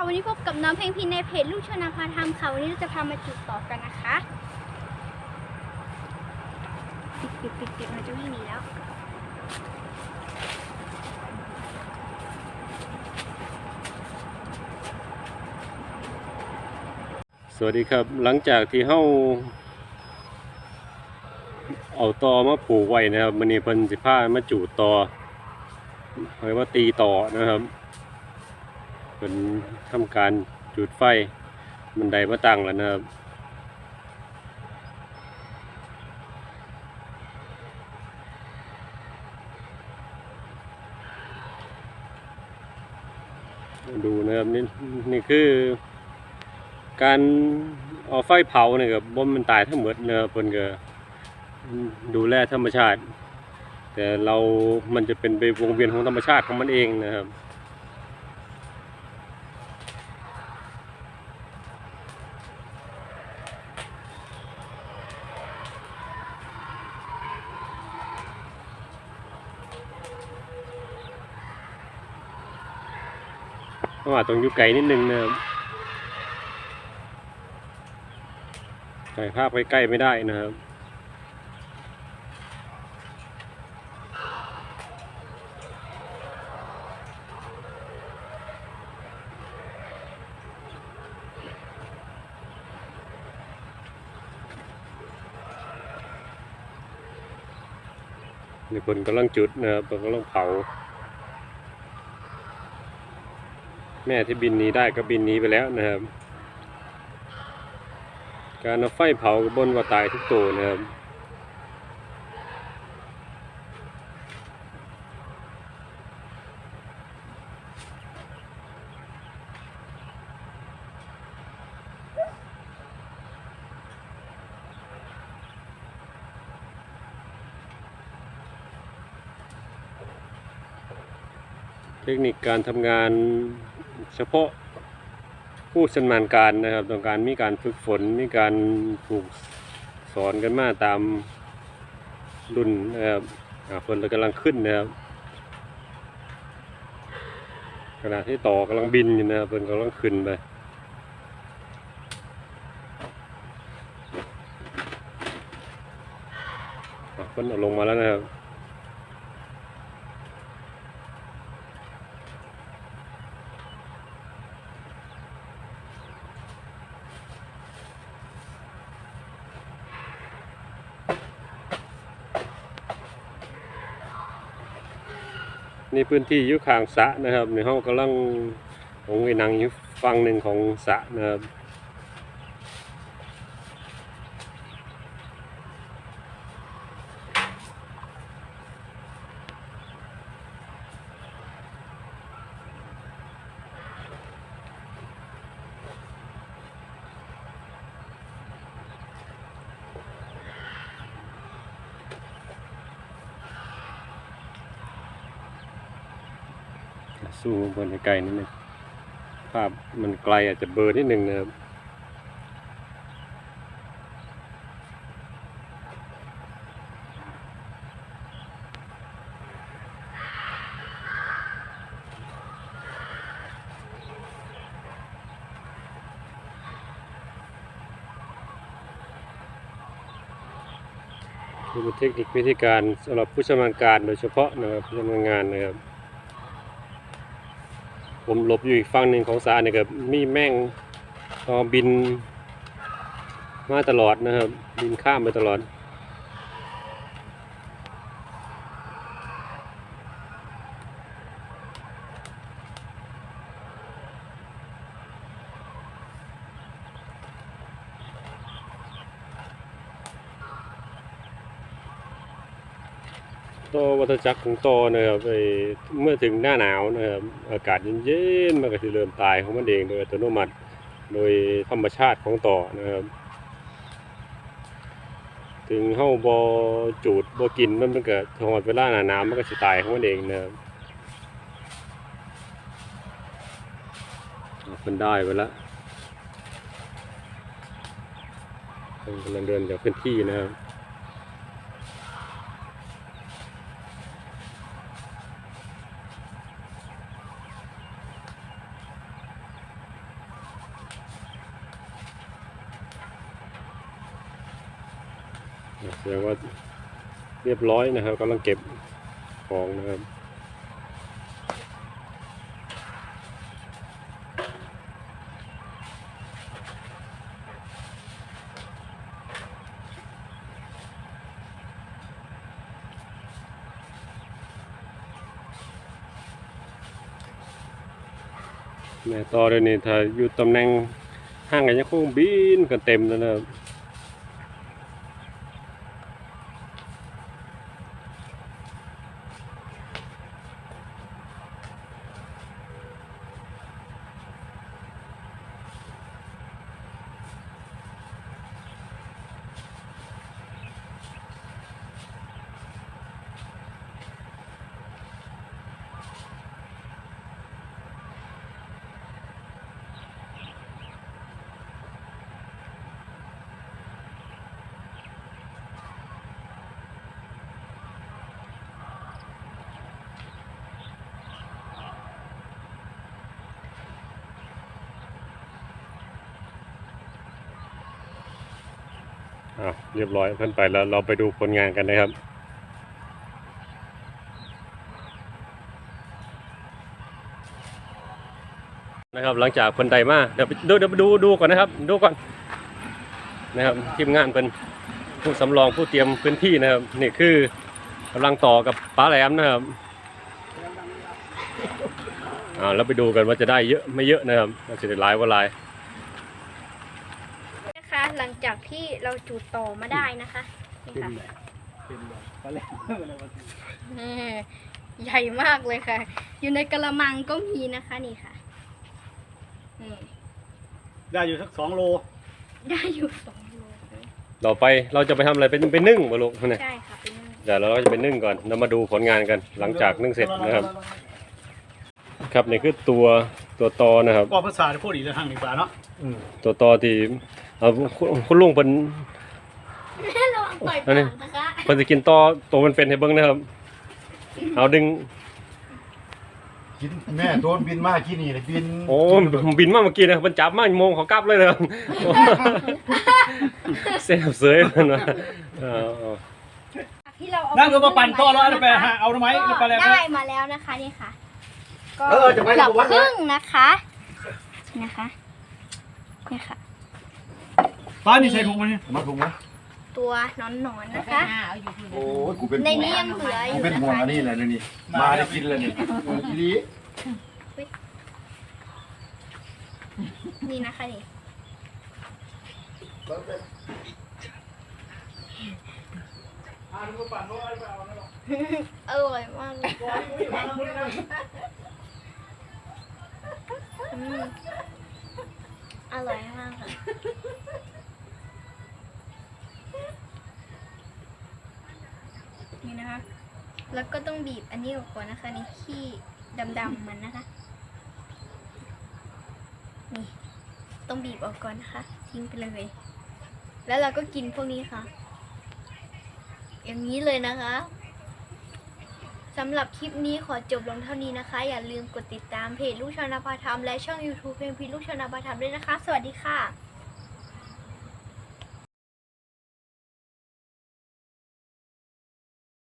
ค่ะวันนี้พบกับน้องเพลงพินในเพจลูกชนาพาทำค่ะวันนี้เราจะพามาจุดต่อกันนะคะปิดปิดปิดปิดมันจะไม่มีแล้วสวัสดีครับหลังจากที่เฮาเอาตอมาปลูกไว้นะครับมันนี้เพิ่นสิพามาจูดตอหรือว่าตีต่อนะครับ เป็นทำการจุดไฟมันไดมาตั้งแล้วนะครับดูนะครับนี่นี่คือ การเอาไฟเผาเนี่ยกับบ่มันตายทั้งหมดเนอะเพิ่นก็ดูแลธรรมชาติ แต่เรามันจะเป็นไปวงเวียนของธรรมชาติของมันเองนะครับ ราะว่าต้องอยู่ไกลนิดนึงนะครับถ่ายภาพใกล้ๆไม่ได้นะครับนี่คนกำลังจุดนะครับกำลังเผา แม่ที่บินนี้ได้ก็บินนี้ไปแล้วนะครับ การเอาไฟเผาบบนว่าตายทุกตัวนะครับเทคนิคการทำงาน เฉพาะผู้ชำนาญการนะครับต้องการมีการฝึกฝนมีการถูกสอนกันมาตามรุ่นนะครับอ่าคนเรากำลังขึ้นนะครับขณะที่ต่อกำลังบินอยู่นะครับเพิ่นกำลังขึ้นไปอะเพิ่นเอาลงมาแล้วนะครับ นี่พื้นที่อยุคางสระนะครับในห้องกำลังของไอ้นางอยู่ฝั่งหนึ่งของสระนะครับ สู้บนไกลนิดนึงภาพมันไกลอาจจะเบลอร์นิดนึงนะครับเป็นเทคนิควิธีการสำหรับผู้ชำนาญการโดยเฉพาะนะครับผู้ชำนาญงานนะครับ ผมหลบอยู่อีกฝั่งหนึ่งของสาเนี่ยกับมีแม่งก็บินมาตลอดนะครับ บินข้ามไปตลอด ต่อวัฏจักรของต่อนะครับไอเมื่อถึงหน้าหนาวนะครับอากาศเย็นๆมันก็จะเริ่มตายของมันเองโดยอัตโนมัติ โดยธรรมชาติของต่อนะครับ ถึงเฮาบ่จูดบ่กินมันมันก็ถอดเวลาหน้าหนาวมันก็สิตายของมันเองนะครับอะมันได้ไปแล้วกำลังเดินจากพื้นที่นะครับ แสดงว่าเรียบร้อยนะครับกำลังเก็บของนะครับแม่ต่อเลยนี่ถ้าอยู่ตำแหน่งห้างกันยังคงบินกันเต็มแล้วนะครับ อ่าเรียบร้อยเพิ่นไปแล้วเราไปดูผลงานกันนะครับนะครับหลังจากเพิ่นใดมาเดี๋ยวไปดูเดี๋ยวไปดูดูก่อนนะครับ ดูก่อนนะครับทีมงานเป็นผู้สำรองผู้เตรียมพื้นที่นะครับนี่คือกำลังต่อกับป้าแหลมนะครับอ่าแล้วไปดูกันว่าจะได้เยอะไม่เยอะนะครับว่าจะได้หลายว่าหลาย นะคะ หลังจาก ที่เราจุดต่อมาได้นะคะนี่ค่ะแม่ใหญ่มากเลยค่ะ อยู่ในกระมังก็มีนะคะนี่ค่ะนี่ได้อยู่สักสองโลได้อยู่สองโลต่อไปเราจะไปทำอะไรเป็นเป็นนึ่งมาลูกเนี่ยใช่ค่ะเป็นนึ่งเดี๋ยวเราก็จะเป็นนึ่งก่อนเรามาดูผลงานกันหลังจากนึ่งเสร็จนะครับ ครับนี่คือตัวตัวตอนะครับ ก็ภาษาที่พูดอีกทางหนึ่งป่าเนาะตัวตอที่ เอาคุณคุณลุงเป็นระวังปล่อยอันนี้ปากนะคะเพิ่นจะกินตอตัวมันเป็นให้เบิ่งนะครับ เอาดึง กินแม่โดนบินมาที่นี่เลยบินโอ้มันบินมาเมื่อกี้นะมันจับมาโมงเขากลับเลยนะครับเสียบเสยมันว่าเอาเอาที่เราเอานั่งก็มาปั่นต่อแล้วเอาไปหาเอาทำไมก็เอาไปแล้วได้มาแล้วนะคะนี่ค่ะ ก็เออจะไปเกืแล้อวบวัดคนะรึ่งนะคะ นะคะนี่ค่ะ ป้านี่ใส่ถุงมันนี่มาถุงนะตัวหนอนๆนะคะ โอ้ยกูเป็นในห่วงนี้ยังเหลืออกูยู่เป็นนะห่วงคะอันนี้แหละเดี๋ยวนี่มาได้กินเลยนี่อีหลีนี่นะคะนี่อร่อยมากเลยอืมอร่อยมากค่ะ นะคะ แล้วก็ต้องบีบอันนี้ออกก่อนนะคะในขี้ดำๆมันนะคะ นี่ ต้องบีบออกก่อนนะคะ ทิ้งไปเลย แล้วเราก็กินพวกนี้ค่ะ อย่างนี้เลยนะคะสำหรับคลิปนี้ขอจบลงเท่านี้นะคะ อย่าลืมกดติดตามเพจลูกชาวนาพาธรรมและช่อง YouTube เพลงพีลูกชาวนาพาธรรมด้วยนะคะ สวัสดีค่ะ